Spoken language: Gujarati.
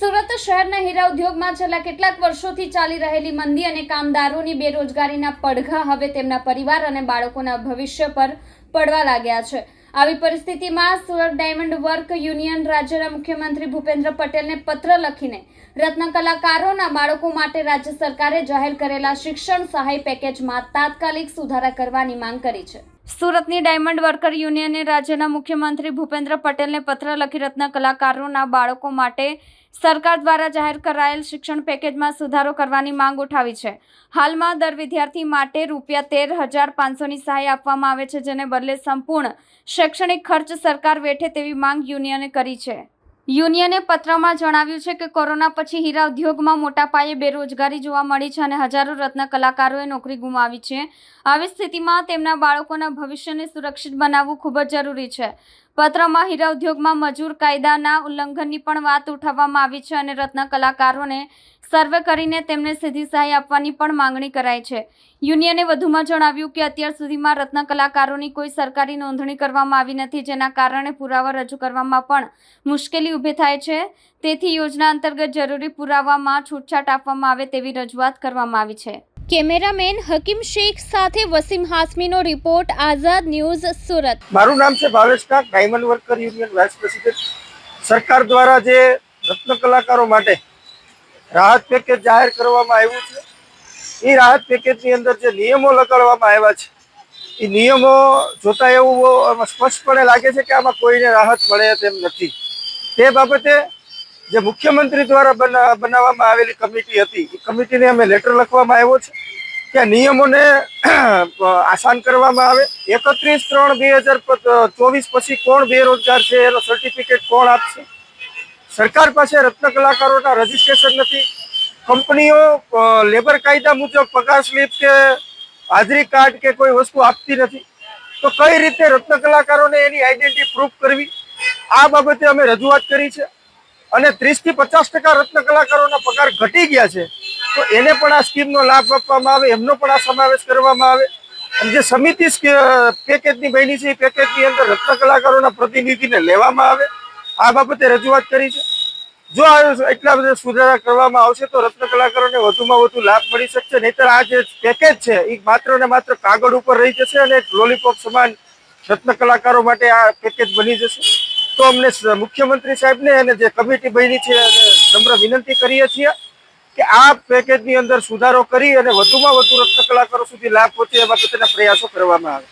સુરત શહેરના હીરા ઉદ્યોગમાં છેલ્લા કેટલાક વર્ષોથી ચાલી રહેલી મંદી અને કામદારોની બેરોજગારીના પડઘા હવે તેમના પરિવાર અને બાળકોના ભવિષ્ય પર પડવા લાગ્યા છે. આવી પરિસ્થિતિમાં સુરત ડાયમંડ વર્ક યુનિયન રાજ્યના મુખ્યમંત્રી ભૂપેન્દ્ર પટેલને પત્ર લખીને રત્ન કલાકારોના બાળકો માટે રાજ્ય સરકારે જાહેર કરેલા શિક્ષણ સહાય પેકેજમાં તાત્કાલિક સુધારા કરવાની માંગ કરી છે. સુરતની ડાયમંડ વર્કર યુનિયને રાજ્યના મુખ્યમંત્રી ભૂપેન્દ્ર પટેલને પત્ર લખી રત્ન કલાકારોના બાળકો માટે સરકાર દ્વારા જાહેર કરાયેલ શિક્ષણ પેકેજમાં સુધારો કરવાની માંગ ઉઠાવી છે. હાલમાં દર વિદ્યાર્થી માટે રૂપિયા તેર હજાર પાંચસોની સહાય આપવામાં આવે છે, જેને બદલે સંપૂર્ણ શૈક્ષણિક ખર્ચ સરકાર વેઠે તેવી માંગ યુનિયને કરી છે. યુનિયને પત્રમાં જણાવ્યું છે કે કોરોના પછી હીરા ઉદ્યોગમાં મોટા પાયે બેરોજગારી જોવા મળી છે અને હજારો રત્ન કલાકારોએ નોકરી ગુમાવી છે. આવી સ્થિતિમાં તેમના બાળકોના ભવિષ્યને સુરક્ષિત બનાવવું ખૂબ જ જરૂરી છે. પત્રમાં હીરા ઉદ્યોગમાં મજૂર કાયદાના ઉલ્લંઘનની પણ વાત ઉઠાવવામાં આવી છે અને રત્ન કલાકારોને સર્વે કરીને તેમને સીધી સહાય આપવાની પણ માંગણી કરાઈ છે. યુનિયને વધુમાં જણાવ્યું કે અત્યાર સુધીમાં રત્ન કલાકારોની કોઈ સરકારી નોંધણી કરવામાં આવી નથી, જેના કારણે પુરાવા રજૂ કરવામાં પણ મુશ્કેલી ઊભી થાય છે. તેથી યોજના અંતર્ગત જરૂરી પુરાવામાં છૂટછાટ આપવામાં આવે તેવી રજૂઆત કરવામાં આવી છે. કેમેરામેન હકીમ શેખ સાથે વસીમ હાસમીનો રિપોર્ટ, આઝાદ ન્યૂઝ, સુરત. મારું નામ છે Bhavesh Kak, diamond worker union vice president. સરકાર દ્વારા જે રત્ન કલાકારો માટે રાહત પેકેજ જાહેર કરવામાં આવ્યું છે, એ રાહત પેકેજની અંદર જે નિયમો લગાડવામાં આવ્યા છે, એ નિયમો જોતા એવું સ્પષ્ટપણે લાગે છે કે આમાં કોઈને રાહત મળે તેમ નથી. તે બાબતે જે મુખ્યમંત્રી દ્વારા બના- બનાવવામાં આવેલી કમિટી હતી, એ કમિટીને અમે લેટર લખવામાં આવ્યો છે કે નિયમોને આસાન કરવામાં આવે. એકત્રીસ ત્રણ બે હજાર ચોવીસ પછી કોણ બેરોજગાર છે, એનો સર્ટિફિકેટ કોણ આપશે? સરકાર પાસે રત્ન કલાકારોના રજીસ્ટ્રેશન નથી. કંપનીઓ લેબર કાયદા મુજબ પગાર સ્લીપ કે હાજરી કાર્ડ કે કોઈ વસ્તુ આપતી નથી. તો કઈ રીતે રત્ન કલાકારોને એની આઈડેન્ટિટી પ્રૂફ કરવી? આ બાબતે અમે રજૂઆત કરી છે. અને ત્રીસથી પચાસ ટકા રત્ન કલાકારોના પગાર ઘટી ગયા છે, તો એને પણ આ સ્કીમનો લાભ આપવામાં આવે, એમનો પણ આ સમાવેશ કરવામાં આવે. અને જે સમિતિ પેકેજની બની છે, એ પેકેજની અંદર રત્ન કલાકારોના પ્રતિનિધિને લેવામાં આવે. આ બાબતે રજૂઆત કરી છે. જો આ એટલા બધા સુધારા કરવામાં આવશે, તો રત્ન કલાકારોને વધુમાં વધુ લાભ મળી શકશે. નહીતર આ જે પેકેજ છે, એ માત્ર ને માત્ર કાગળ ઉપર રહી જશે અને લોલીપોપ સમાન રત્ન કલાકારો માટે આ પેકેજ બની જશે. તો અમને મુખ્યમંત્રી સાહેબને અને જે કમિટી બની છે નમ્ર વિનંતી કરીએ છીએ કે આ પેકેજની અંદર સુધારો કરી અને વધુમાં વધુ રત્ન કલાકારો સુધી લાભ પહોંચે એ બાબતેના પ્રયાસો કરવામાં આવે.